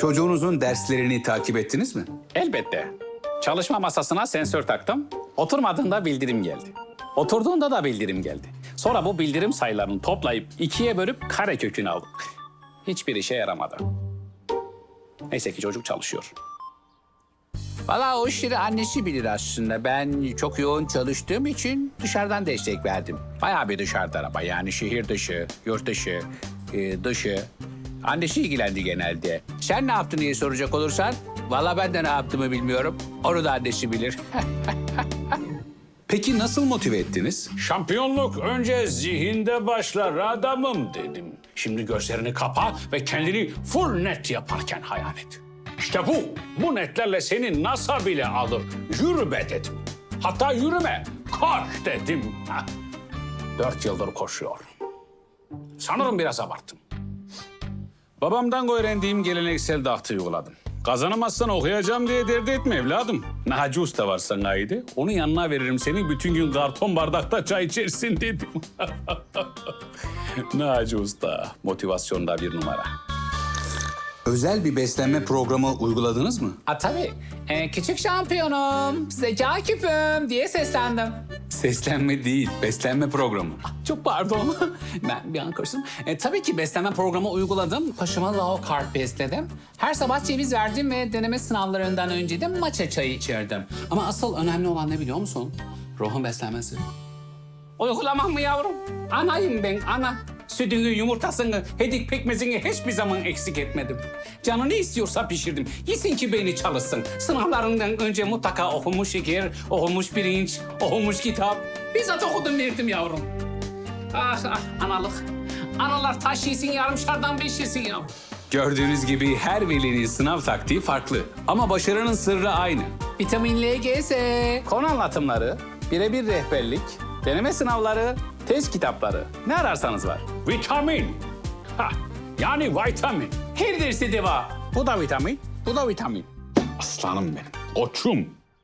Çocuğunuzun derslerini takip ettiniz mi? Elbette. Çalışma masasına sensör taktım. Oturmadığında bildirim geldi. Oturduğunda da bildirim geldi. Sonra bu bildirim sayılarını toplayıp ikiye bölüp kare kökünü aldım. Hiçbir işe yaramadı. Neyse ki çocuk çalışıyor. Valla o işleri annesi bilir aslında. Ben çok yoğun çalıştığım için dışarıdan destek verdim. Bayağı bir dışarıda araba yani şehir dışı, yurt dışı, e, dışı. Annesi ilgilendi genelde. Sen ne yaptın diye soracak olursan, valla ben de ne yaptığımı bilmiyorum. Onu da annesi bilir. Peki nasıl motive ettiniz? Şampiyonluk önce zihinde başlar adamım dedim. Şimdi gözlerini kapa ve kendini full net yaparken hayal et. İşte bu. Bu netlerle seni NASA bile alır. Yürü be dedim. Hatta yürüme, koş dedim. Dört yıldır koşuyor. Sanırım biraz abarttım. Babamdan öğrendiğim geleneksel dahtı uyguladım. Kazanamazsan okuyacağım diye dert etme evladım. Naci Usta var sanayide. Onun yanına veririm seni bütün gün karton bardakta çay içersin dedim. Naci Usta motivasyonda bir numara. Özel bir beslenme programı uyguladınız mı? Ha tabii. Ee, küçük şampiyonum, zeka küpüm diye seslendim. Seslenme değil, beslenme programı. Çok pardon. ben bir an karıştım. E, tabii ki beslenme programı uyguladım. Paşama low carb besledim. Her sabah ceviz verdim ve deneme sınavlarından önce de matcha çayı içirdim. Ama asıl önemli olan ne biliyor musun? Ruhun beslenmesi. Uygulamam mı yavrum? Anayım ben ana. Sütünü, yumurtasını, hedik pekmezini hiçbir zaman eksik etmedim. Canı ne istiyorsa pişirdim. Yesin ki beni çalışsın. Sınavlarından önce mutlaka okumuş şeker, okumuş pirinç, okumuş kitap. Bizzat okudum verdim yavrum. Ah ah analık. Analar taş yesin yarımşardan beş yesin yavrum. Gördüğünüz gibi her velinin sınav taktiği farklı. Ama başarının sırrı aynı. Vitamin LGS. Konu anlatımları, birebir rehberlik, deneme sınavları, test kitapları. Ne ararsanız var. Vitamin. Ha, yani vitamin. Her dersi deva. Bu da vitamin, bu da vitamin. Aslanım benim, koçum.